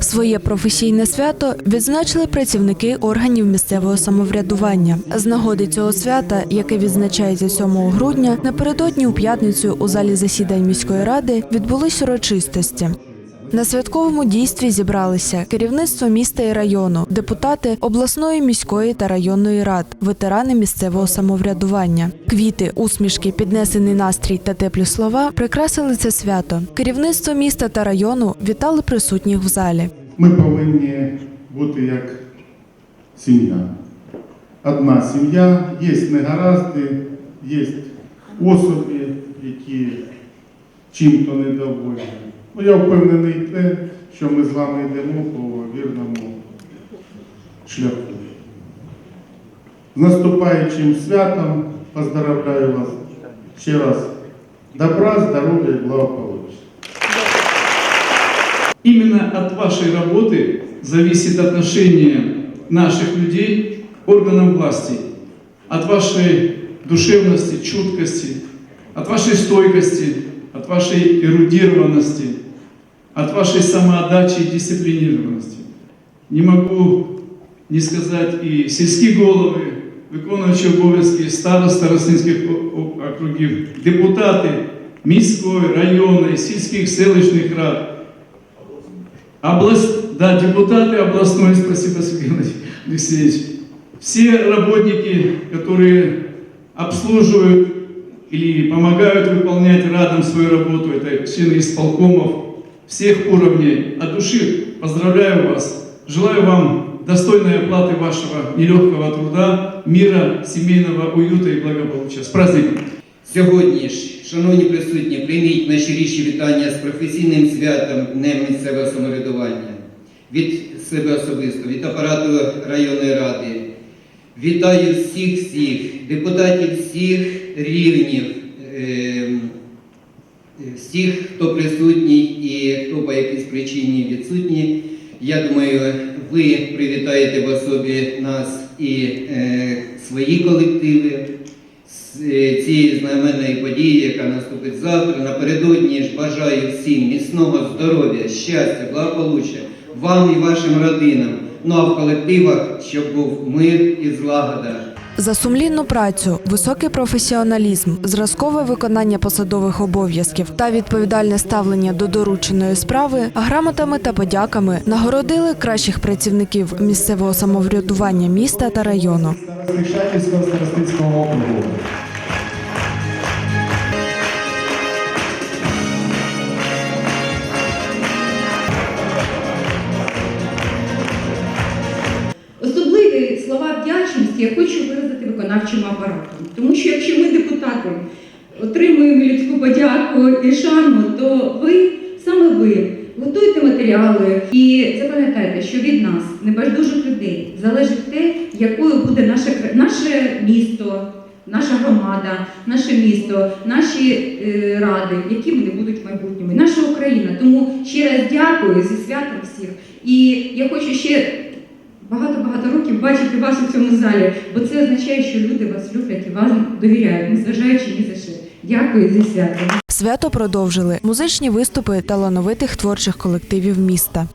Своє професійне свято відзначили працівники органів місцевого самоврядування. З нагоди цього свята, яке відзначається 7 грудня, напередодні у п'ятницю у залі засідань міської ради відбулись урочистості. На святковому дійстві зібралися керівництво міста і району, депутати обласної, міської та районної рад, ветерани місцевого самоврядування. Квіти, усмішки, піднесений настрій та теплі слова прикрасили це свято. Керівництво міста та району вітали присутніх в залі. Ми повинні бути як сім'я. Одна сім'я, є негаразди, є особи, які чим-то недовольні. Ну, я впевнений те, що ми з вами йдемо по вірному шляху. З наступаючим святом поздравляю вас ще раз. Добра, здоров'я і благополуччя. Именно от вашей работы зависит отношение наших людей к органам власти. От вашей душевности, чуткости, от вашей стойкости, от вашей эрудированности, от вашей самоотдачи и дисциплинированности. Не могу не сказать і сільські голови, виконуючі обов'язки старост старостинських о- о- округів, депутати міської, районної, сільських селищних рад, Область, да, депутаты областной, спасибо, Сергей Алексеевич. Все работники, которые обслуживают или помогают выполнять радом свою работу, это члены исполкомов всех уровней. От души поздравляю вас. Желаю вам достойной оплаты вашего нелегкого труда, мира, семейного уюта и благополучия. С праздником! Сьогодні ж, шановні присутні, прийміть найщиріші вітання з професійним святом Днем місцевого самоврядування. Від себе особисто, від апарату районної ради. Вітаю всіх всіх, депутатів всіх рівнів, ем, всіх, хто присутній і хто по якійсь причині відсутні. Я думаю, ви привітаєте в особі нас і е, свої колективи з е, цієї знаменної події, яка наступить завтра. Напередодні ж бажаю всім міцного здоров'я, щастя, благополуччя вам і вашим родинам. Ну а в колективах, щоб був мир і злагода. За сумлінну працю, високий професіоналізм, зразкове виконання посадових обов'язків та відповідальне ставлення до дорученої справи грамотами та подяками нагородили кращих працівників місцевого самоврядування міста та району. Рішатівського старостинського округу. Слова вдячності я хочу виразити виконавчому апарату. Тому що якщо ми, депутати, отримуємо людську подяку і шану, то ви, саме ви, готуєте матеріали і запам'ятайте, що від нас, небайдужих людей, залежить те, якою буде наше, наше місто, наша громада, наше місто, наші е, ради, які вони будуть в майбутньому, наша Україна. Тому ще раз дякую зі святом всіх. І я хочу ще багато-багато років бачити вас у цьому залі, бо це означає, що люди вас люблять і вам довіряють, незважаючи ні за що. Дякую за свято. Свято продовжили музичні виступи талановитих творчих колективів міста.